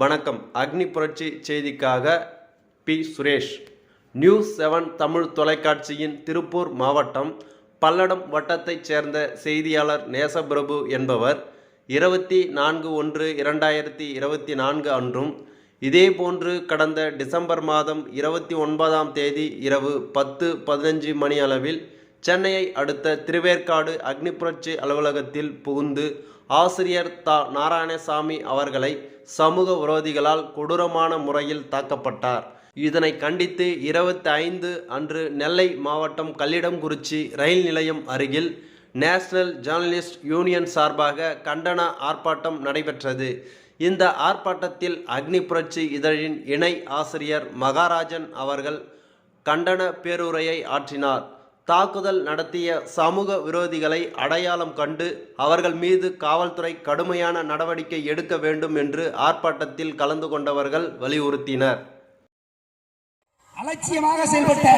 வணக்கம். Agni Puratchi செய்திக்காக P. Suresh. News seven Tamil தொலைக்காட்சியின் திருப்பூர் மாவட்டம் பல்லடம் வட்டத்தைச் சேர்ந்த செய்தியாளர் நேசபிரபு என்பவர் இருபத்தி நான்கு ஒன்று இரண்டாயிரத்தி இருபத்தி நான்கு அன்றும் இதேபோன்று கடந்த டிசம்பர் மாதம் இருபத்தி ஒன்பதாம் தேதி இரவு பத்து பதினஞ்சு மணி அளவில் சென்னையை அடுத்த திருவேற்காடு அக்னி புரட்சி அலுவலகத்தில் புகுந்து ஆசிரியர் தா நாராயணசாமி அவர்களை சமூக விரோதிகளால் கொடூரமான முறையில் தாக்கப்பட்டார். இதனை கண்டித்து இருபத்தி ஐந்து அன்று நெல்லை மாவட்டம் கல்லிடம்குறிச்சி ரயில் நிலையம் அருகில் நேஷனல் ஜேர்னலிஸ்ட் யூனியன் சார்பாக கண்டன ஆர்ப்பாட்டம் நடைபெற்றது. இந்த ஆர்ப்பாட்டத்தில் அக்னி புரட்சி இதழின் இணை ஆசிரியர் மகாராஜன் அவர்கள் கண்டன பேருரையை ஆற்றினார். தாக்குதல் நடத்திய சமூக விரோதிகளை அடையாளம் கண்டு அவர்கள் மீது காவல்துறை கடுமையான நடவடிக்கை எடுக்க வேண்டும் என்று ஆர்ப்பாட்டத்தில் கலந்து கொண்டவர்கள் வலியுறுத்தினர். அலட்சியமாக செயல்பட்ட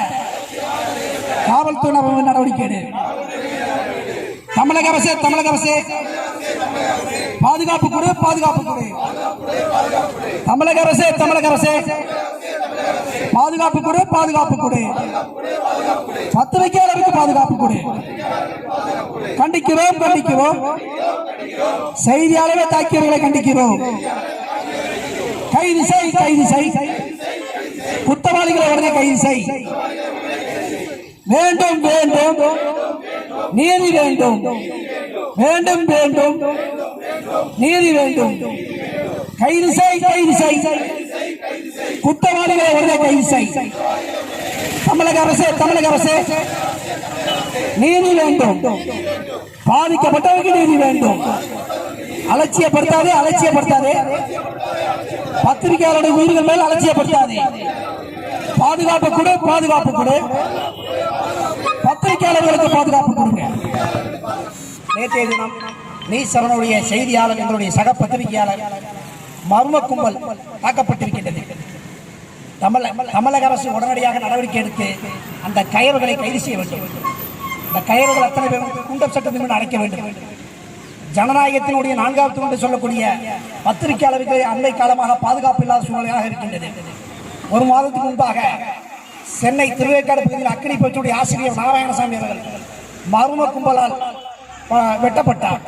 காவல்துறை நடவடிக்கை தமிழக அரசு தமிழக அரசு பாதுகாப்பு கொடு பாதுகாப்பு கொடு. தமிழக அரசு தமிழக அரசு. பாதுகாப்பு கொடு பாதுகாப்பு கொடு. பத்திரிகையாளருக்கு பாதுகாப்பு கொடு. கண்டிக்கிறோம் கண்டிக்கிறோம். செய்தியாளரை தாக்கியவர்களை கண்டிக்கிறோம். கைது செய் கைது செய். குத்தவாளிகளை உடனே கைது செய். வேண்டும் வேண்டும். நீதி வேண்டும். வேண்டும் வேண்டும். நீதி வேண்டும். கைது செய் கைது செய். குற்றவாளிகளை உடனே கைது செய் தமிழக அரசு தமிழக அரசு. நீதி வேண்டும். பாதிக்கப்பட்டவருக்கு நீதி வேண்டும். அலட்சியப்படுத்தாதே அலட்சியப்படுத்தாதே. பத்திரிகையாளருடைய உயிர்கள் மேல் அலட்சியப்படுத்தாதே. பாதுகாப்பு கொடு பாதுகாப்பு கொடு. பத்திரிகையாளர்களுக்கு பாதுகாப்பு கொடுங்க. நேற்றைய தினம் நீ சரணுடைய செய்தியாளர் எங்களுடைய சக பத்திரிகையாளர் மர்ம கும்பல் தாக்கப்பட்டிருக்கின்றது. தமிழக அரசு உடனடியாக நடவடிக்கை எடுத்து அந்த கயவர்களை கைது செய்ய வேண்டும். அந்த கயவர்கள் அத்தனை பேரும் குண்டம் சட்டத்தின் அடைக்க வேண்டும். ஜனநாயகத்தினுடைய நான்காவது தூண்டு சொல்லக்கூடிய பத்திரிகையாளருக்கு அண்மை காலமாக பாதுகாப்பு இல்லாத சூழ்நிலையாக இருக்கின்றது. ஒரு மாதத்துக்கு முன்பாக சென்னை திருவேற்காடு பகுதியில் அக்கினி பற்றியுடைய ஆசிரியர் நாராயணசாமி அவர்கள் மர்ம கும்பலால் வெட்டப்பட்டார்.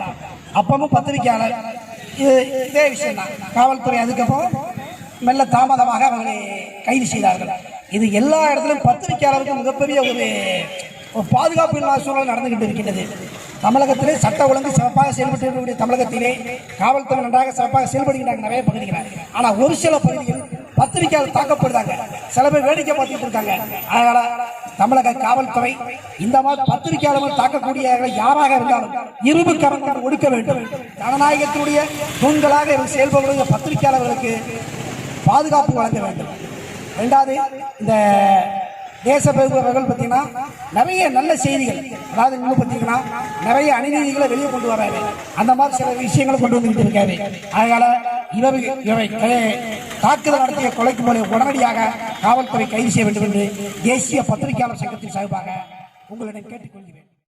அப்பவும் பத்திரிகையாளர் இது இதே விஷயம் தான் காவல்துறை அதுக்கப்புறம் மெல்ல தாமதமாக அவர்களை கைது செய்தார்கள். இது எல்லா இடத்திலும் பத்திரிகையாளருக்கு மிகப்பெரிய ஒரு ஒரு பாதுகாப்பு இல்லாத சூழல் நடந்துகிட்டு இருக்கின்றது. தமிழகத்திலே சட்ட ஒழுங்கு சிறப்பாக செயல்பட்டு இருக்கக்கூடிய தமிழகத்திலே காவல்துறை நன்றாக சிறப்பாக செயல்படுகிறாங்க நிறைய பகுதிகள் ஆனால் ஒரு சில பகுதிகள் பத்திரிகையாளர் தாக்கப்படுறாங்க. சில பேர் வேடிக்கை பார்த்துட்டு இருக்காங்க. அதனால தமிழக காவல்துறை இந்த மாதிரி பத்திரிகையாளர்கள் தாக்கக்கூடியவர்களை யாராக இருந்தாலும் இரும்பு கரங்கள் ஒடுக்க வேண்டும். ஜனநாயகத்தினுடைய தூண்களாக இருந்து செயல்படுகிற பத்திரிகையாளர்களுக்கு பாதுகாப்பு வழங்க வேண்டும். ரெண்டாவது இந்த தேச அவர்கள் பார்த்தீங்கன்னா நிறைய நல்ல செய்திகள் அதாவது இன்னும் பார்த்தீங்கன்னா நிறைய அநீதிகளை வெளியே கொண்டு வராரு அந்த மாதிரி சில விஷயங்களை கொண்டு வந்துகிட்டு இருக்காரு. அதனால இவர் இவை தாக்குதல் நடத்திய கொலைக்கு போல உடனடியாக காவல்துறை கைது செய்ய வேண்டும் என்று தேசிய பத்திரிகையாளர் சங்கத்தின் சார்பாக உங்களிடம் கேட்டுக்கொள்கிறேன்.